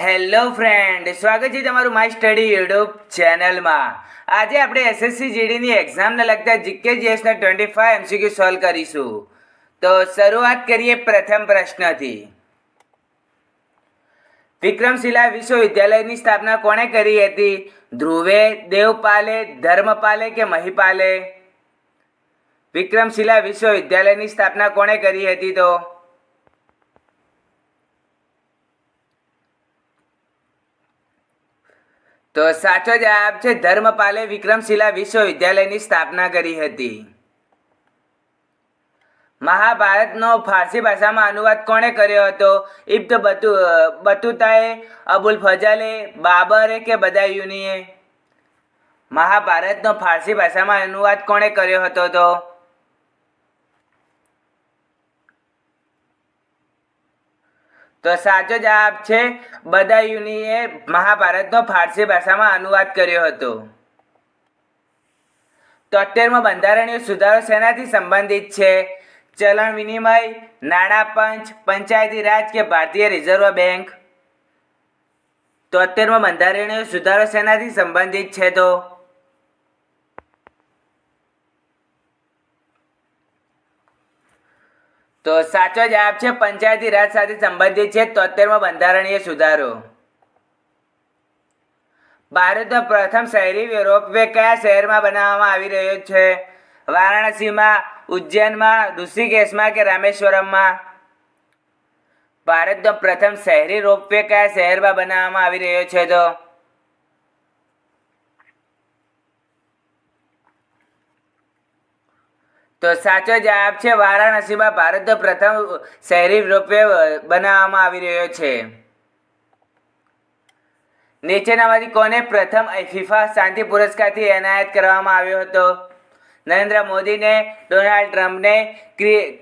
Hello friend, સ્વાગત છે તમારું માય સ્ટડી યુટ્યુબ ચેનલમાં. આજે આપણે એસએસસી જીડીની એક્ઝામને લગતા જીકે જીએસના ટ્વેન્ટી ફાઈવ એમસીક્યુ સોલ્વ કરીશું. તો શરૂઆત કરીએ પ્રથમ પ્રશ્નથી. વિક્રમશિલા વિશ્વવિદ્યાલયની સ્થાપના કોણે કરી હતી? ધ્રુવે, દેવપાલે, ધર્મપાલે કે મહિપાલે? વિક્રમશિલા વિશ્વવિદ્યાલયની સ્થાપના કોણે કરી હતી તો? તો સાચો જવાબ છે ધર્મપાલે વિક્રમશિલા વિશ્વવિદ્યાલયની સ્થાપના કરી હતી. મહાભારતનો ફારસી ભાષામાં અનુવાદ કોણે કર્યો હતો? ઇબ્ત બતુ, બતુતાએ, અબુલ ફઝલે, બાબરે કે બદાયુનીએ? મહાભારતનો ફારસી ભાષામાં અનુવાદ કોણે કર્યો હતો તો? તો સાચો જવાબ છે બદાયુનીએ મહાભારતનો ફારસી ભાષામાં અનુવાદ કર્યો હતો. તોતેરમો બંધારણીય સુધારો શેનાથી સંબંધિત છે. ચલણ વિનિમય, નાણાં પંચ, પંચાયતી રાજ કે ભારતીય રિઝર્વ બેંક? તોતેરમો બંધારણીય સુધારો શેનાથી સંબંધિત છે તો? તો સાચો જવાબ છે, પંચાયતી રાજ સાથે સંબંધિત છે, તોતેરમો બંધારણીય સુધારો. ભારતનો પ્રથમ શહેરી રોપવે કયા શહેરમાં બનાવવામાં આવી રહ્યો છે? વારાણસીમાં, ઉજ્જૈનમાં, ઋષિકેશમાં કે રામેશ્વરમમાં? ભારતનો પ્રથમ શહેરી રોપવે કયા શહેરમાં બનાવવામાં આવી રહ્યો છે તો? તો સાચો જવાબ છે, વારાણસીમાં ભારતનો પ્રથમ શહેરી રોપવે બનાવવામાં આવી રહ્યો છે. નીચેનામાંથી કોને પ્રથમ ફિફા શાંતિ પુરસ્કારથી એનાયત કરવામાં આવ્યો હતો? નરેન્દ્ર મોદીને, ડોનાલ્ડ ટ્રમ્પને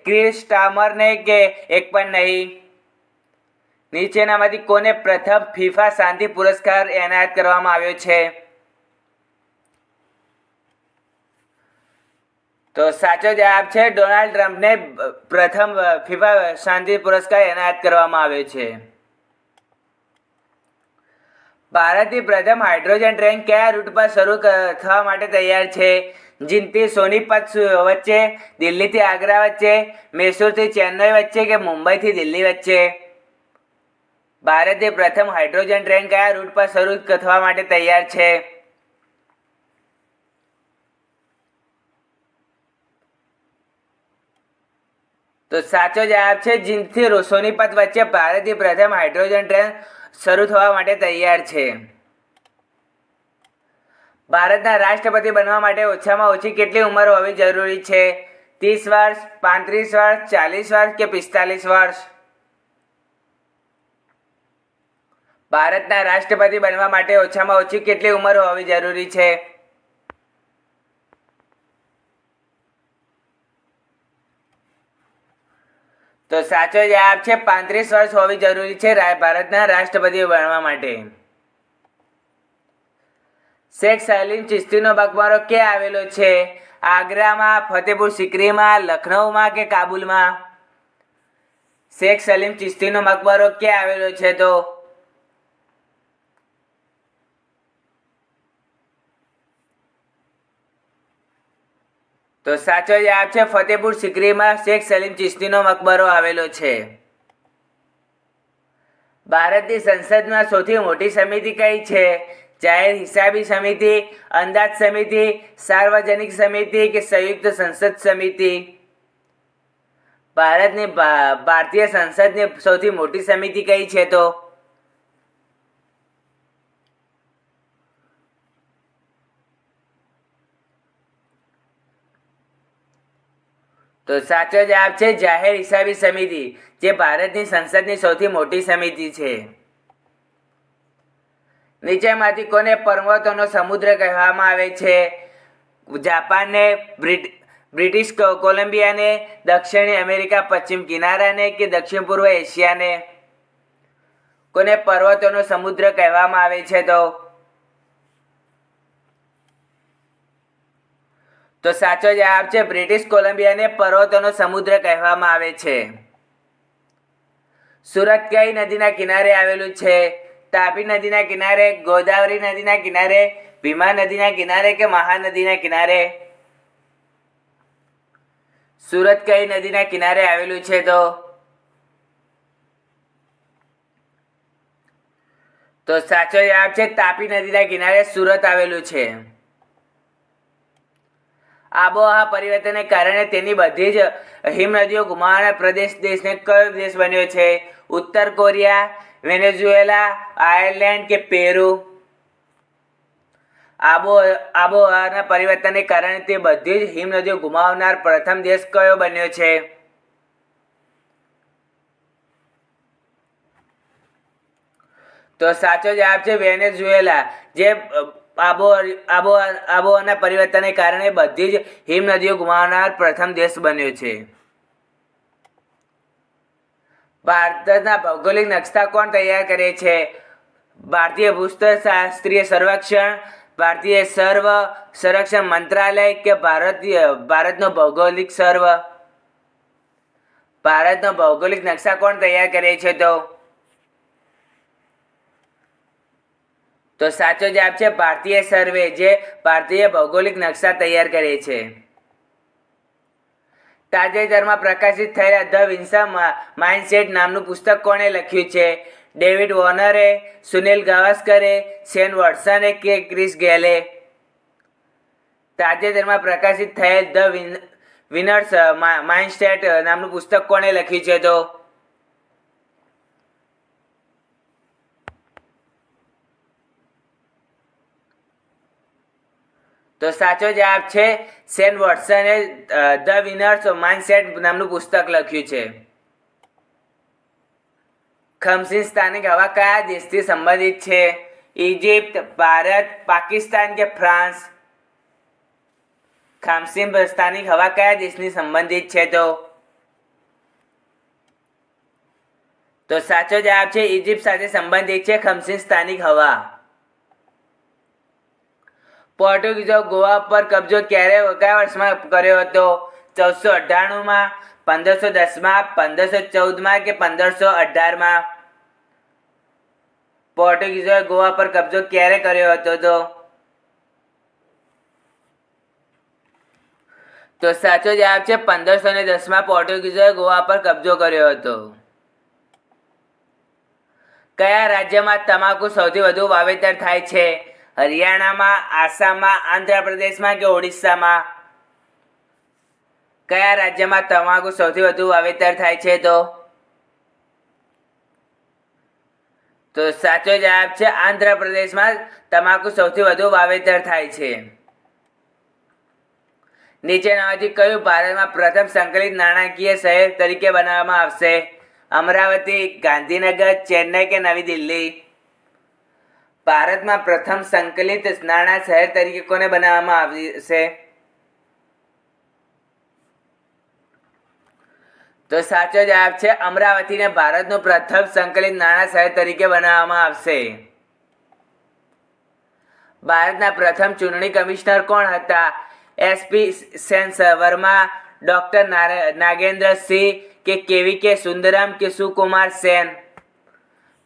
ક્રિસ સ્ટામરને કે એક પણ નહીં? નીચેનામાંથી કોને પ્રથમ ફિફા શાંતિ પુરસ્કાર એનાયત કરવામાં આવ્યો છે? તો સાચો જવાબ છે ડોનાલ્ડ ટ્રમ્પને પ્રથમ ફિફા શાંતિ પુરસ્કાર એનાયત કરવામાં આવ્યો છે. ભારતની પ્રથમ હાઇડ્રોજન ટ્રેન કયા રૂટ પર શરૂ થવા માટે તૈયાર છે? જીનથી સોનીપત વચ્ચે, દિલ્હીથી આગ્રા વચ્ચે, મૈસૂરથી ચેન્નઈ વચ્ચે કે મુંબઈથી દિલ્હી વચ્ચે? ભારતની પ્રથમ હાઇડ્રોજન ટ્રેન કયા રૂટ પર શરૂ થવા માટે તૈયાર છે? તો સાચો જવાબ છે, જીનથી રો- સોનીપત વચ્ચે ભારતની પ્રથમ હાઇડ્રોજન ટ્રેન શરૂ થવા માટે તૈયાર છે. ભારતના રાષ્ટ્રપતિ બનવા માટે ઓછામાં ઓછી કેટલી ઉંમર હોવી જરૂરી છે? ત્રીસ વર્ષ, પાંત્રીસ વર્ષ, ચાલીસ વર્ષ કે પિસ્તાલીસ વર્ષ? ભારતના રાષ્ટ્રપતિ બનવા માટે ઓછામાં ઓછી કેટલી ઉંમર હોવી જરૂરી છે? તો સાચો જવાબ છે, પાંત્રીસ વર્ષ હોવી જરૂરી છે ભારતના રાષ્ટ્રપતિ બનવા માટે. શેખ સલીમ ચિશ્તીનો મકબરો ક્યાં આવેલો છે? આગ્રામાં, ફતેપુર સિકરીમાં, લખનઉમાં કે કાબુલમાં? શેખ સલીમ ચિશ્તીનો મકબરો ક્યાં આવેલો છે તો? તો સાચો જવાબ છે ફતેપુર સિકરીમાં શેખ સલીમ ચિશ્તીનો મકબરો આવેલો છે. ભારતની સંસદમાં સૌથી મોટી સમિતિ કઈ છે? જાહેર હિસાબી સમિતિ, અંદાજ સમિતિ, સાર્વજનિક સમિતિ કે સંયુક્ત સંસદ સમિતિ? ભારતની ભારતીય સંસદની સૌથી મોટી સમિતિ કઈ છે તો? તો સાચો જવાબ છે જાહેર હિસાબી સમિતિ, જે ભારતની સંસદની સૌથી મોટી સમિતિ છે. નીચેમાંથી કોને પર્વતોનો સમુદ્ર કહેવામાં આવે છે? જાપાનને, બ્રિટ, બ્રિટિશ કોલંબિયાને, દક્ષિણ અમેરિકા, પશ્ચિમ કિનારાને કે દક્ષિણ પૂર્વ એશિયાને? કોને પર્વતોનો સમુદ્ર કહેવામાં આવે છે તો? તો સાચો જવાબ છે, બ્રિટિશ કોલંબિયાને પર્વતોનો સમુદ્ર કહેવામાં આવે છે. સુરત કઈ નદીના કિનારે આવેલું છે? તાપી નદીના કિનારે, ગોદાવરી નદીના કિનારે, ભીમા નદીના કિનારે કે મહાનદીના કિનારે? સુરત કઈ નદીના કિનારે આવેલું છે તો? તો સાચો જવાબ છે, તાપી નદીના કિનારે સુરત આવેલું છે. આબોહવા પરિવર્તનને કારણે તેની બધી જ હિમનદીઓ ગુમાવવાના પ્રદેશ દેશને કયો દેશ બન્યો છે? ઉત્તર કોરિયા, વેનેઝુએલા, આયર્લેન્ડ કે પેરુ? આબો, આબોહવાના પરિવર્તનને કારણે તે બધી જ હિમનદીઓ ગુમાવનાર પ્રથમ દેશ કયો બન્યો છે? તો સાચો જવાબ છે વેનેઝુએલા, જે આબો આબો આબોહવાના પરિવર્તનને કારણે બધી જ હિમનદીઓ ગુમાવનાર પ્રથમ દેશ બન્યો છે. ભારતના ભૌગોલિક નકશા કોણ તૈયાર કરે છે? ભારતીય ભૂસ્તરશાસ્ત્રીય સર્વેક્ષણ, ભારતીય સર્વ સંરક્ષણ મંત્રાલય કે ભારતીય ભારતનો ભૌગોલિક સર્વ? ભારતનો ભૌગોલિક નકશા કોણ તૈયાર કરે છે તો? તો સાચો જવાબ છે ભારતીય સર્વે, જે ભારતીય ભૌગોલિક નકશા તૈયાર કરે છે. તાજેતરમાં પ્રકાશિત થયેલા ધ વિન્સા માઇન્ડસેટ નામનું પુસ્તક કોણે લખ્યું છે? ડેવિડ વોર્નરે, સુનિલ ગાવસ્કરે, સેન વોટસને કે ક્રિસ ગેલે? તાજેતરમાં પ્રકાશિત થયેલ ધ વિનર્સ માઇન્ડસેટ નામનું પુસ્તક કોણે લખ્યું છે તો? તો સાચો જવાબ છે સેન વોટસને ધ વિનર્સ માઇન્ડસેટ નામનું પુસ્તક લખ્યું છે. ખમસીન સ્થાનિક હવા કયા દેશથી સંબંધિત છે? ઇજિપ્ત ભારત, પાકિસ્તાન કે ફ્રાન્સ? ખામસીન સ્થાનિક હવા કયા દેશની સંબંધિત છે તો? તો સાચો જવાબ છે ઇજિપ્ત સાથે સંબંધિત છે ખમસીન સ્થાનિક હવા. પોર્ટુગીઝો ગોવા પર કબજો ક્યારે, કયા વર્ષમાં કર્યો હતો? ચૌદસો અઠ્ઠાણુંમાં, પંદરસો દસમાં, પંદરસો ચૌદમાં કે પંદરસો અઢારમાં? પોર્ટુગીઝોએ ગોવા પર કબજો ક્યારે કર્યો હતો તો? તો સાચો જવાબ છે પંદરસો ને દસમાં પોર્ટુગીઝોએ ગોવા પર કબજો કર્યો હતો. કયા રાજ્યમાં તમાકુ સૌથી વધુ વાવેતર થાય છે? હરિયાણામાં, આસામમાં, આંધ્રપ્રદેશમાં કે ઓડિશામાં? કયા રાજ્યમાં તમાકુ સૌથી વધુ વાવેતર થાય છે તો? તો સાચો જવાબ છે આંધ્રપ્રદેશમાં તમાકુ સૌથી વધુ વાવેતર થાય છે. નીચેનામાંથી કયું ભારતમાં પ્રથમ સંકલિત નાણાકીય શહેર તરીકે બનાવવામાં આવશે? અમરાવતી, ગાંધીનગર, ચેન્નઈ કે નવી દિલ્હી? ભારતમાં પ્રથમ સંકલિત નાણાં શહેર તરીકે કોને બનાવવામાં આવશે તો સાચો જવાબ છે અમરાવતીને ભારતનું પ્રથમ સંકલિત નાણાં શહેર તરીકે બનાવવામાં આવશે. ભારતના પ્રથમ ચૂંટણી કમિશનર કોણ હતા? એસપી સેન વર્મા, ડોક્ટર નાગેન્દ્ર સિંહ કે કેવી કે સુંદરમ કે સુકુમાર સેન?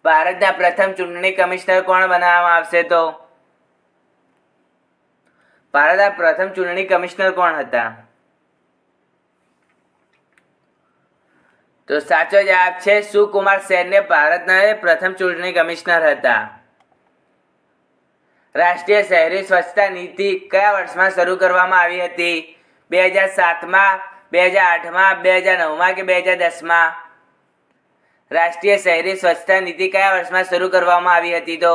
ભારતના પ્રથમ ચૂંટણી કમિશનર કોણ બનાવવામાં આવશે તો? ભારતના પ્રથમ ચૂંટણી કમિશનર કોણ હતા? તો સાચો જવાબ છે સુકુમાર સેનને ભારતના પ્રથમ ચૂંટણી કમિશનર હતા. રાષ્ટ્રીય શહેરી સ્વચ્છતા નીતિ કયા વર્ષમાં શરૂ કરવામાં આવી હતી? બે હજાર સાતમાં, બે હજાર આઠમાં, બે હજાર નવમાં કે બે હજાર દસમાં? રાષ્ટ્રીય શહેરી સ્વચ્છતા નીતિ કયા વર્ષમાં શરૂ કરવામાં આવી હતી તો?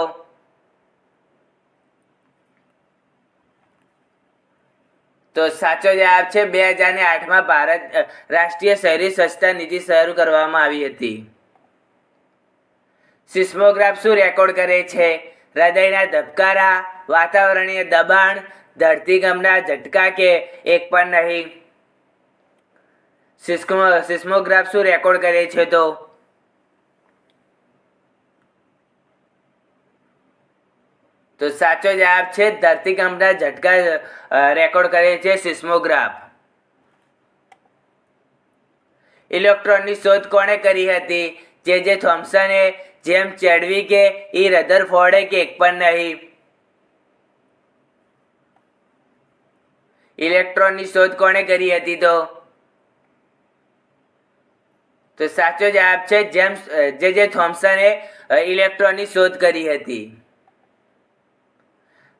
તો સાચો જવાબ છે બે હજાર ને આઠમાં ભારત રાષ્ટ્રીય શહેરી સ્વચ્છતા નીતિ શરૂ કરવામાં આવી હતી. સિસ્મોગ્રાફ શું રેકોર્ડ કરે છે? હૃદયના ધબકારા, વાતાવરણીય દબાણ ધરતીકંપના ઝટકા કે એક પણ નહીં? સિસ્મોગ્રાફ શું રેકોર્ડ કરે છે તો? તો સાચો જવાબ છે ધરતીકંપના ઝટકા રેકોર્ડ કરે છે સિસ્મોગ્રાફ. ઇલેક્ટ્રોનની શોધ કોણે કરી હતી? જે જે થોમ્સને, જેમ ચેડવી કે ઈ રધરફોર્ડે કે એક પણ નહીં. ઇલેક્ટ્રોનની શોધ કોણે કરી હતી તો? તો સાચો જવાબ છે જેમ્સ જે જે થોમ્સને ઇલેક્ટ્રોનની શોધ કરી હતી.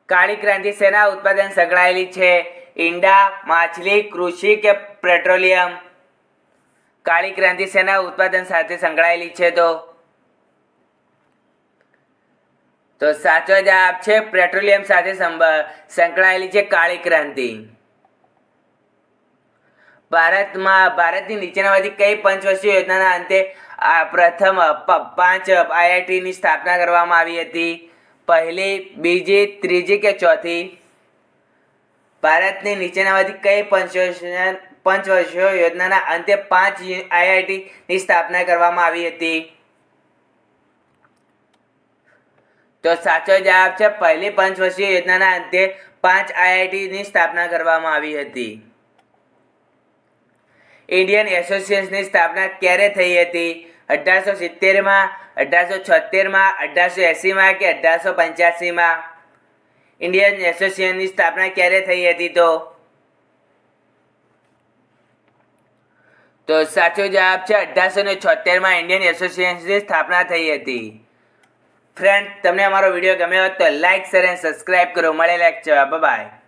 કાળી ક્રાંતિ શેના ઉત્પાદન સંકળાયેલી છે. ઈંડા, માછલી, કૃષિ કે પેટ્રોલિયમ? કાળી ક્રાંતિ શેના ઉત્પાદન સાથે સંકળાયેલી છે તો? તો સાચો જવાબ છે પેટ્રોલિયમ સાથે સંકળાયેલી છે કાળી ક્રાંતિ. ભારતમાં, ભારતની નીચેનામાંથી કઈ પંચવર્ષીય યોજનાના અંતે આ પ્રથમ પાંચ આઈઆઈટીની સ્થાપના કરવામાં આવી હતી? પહેલી, બીજી, ત્રીજી કે ચોથી? ભારતની નીચેનામાંથી કઈ પંચવર્ષીય પંચવર્ષીય યોજનાના અંતે પાંચ આઈઆઈટીની સ્થાપના કરવામાં આવી હતી? તો સાચો જવાબ છે, પહેલી પંચવર્ષીય યોજનાના અંતે પાંચ આઈઆઈટીની સ્થાપના કરવામાં આવી હતી. ઇન્ડિયન એસોસિએશનની સ્થાપના ક્યારે થઈ હતી? અઢારસો સિત્તેરમાં, અઢારસો છોતેરમાં, અઢારસો એંસીમાં કે અઢારસો પંચ્યાસીમાં? ઇન્ડિયન એસોસિએશનની સ્થાપના ક્યારે થઈ હતી તો? તો સાચો જવાબ છે અઢારસો ને છોતેરમાં ઇન્ડિયન એસોસિએશનની સ્થાપના થઈ હતી. ફ્રેન્ડ તમને અમારો વીડિયો ગમ્યો હોય તો લાઈક શેર અને સબસ્ક્રાઇબ કરો. એક જવાબ. બાય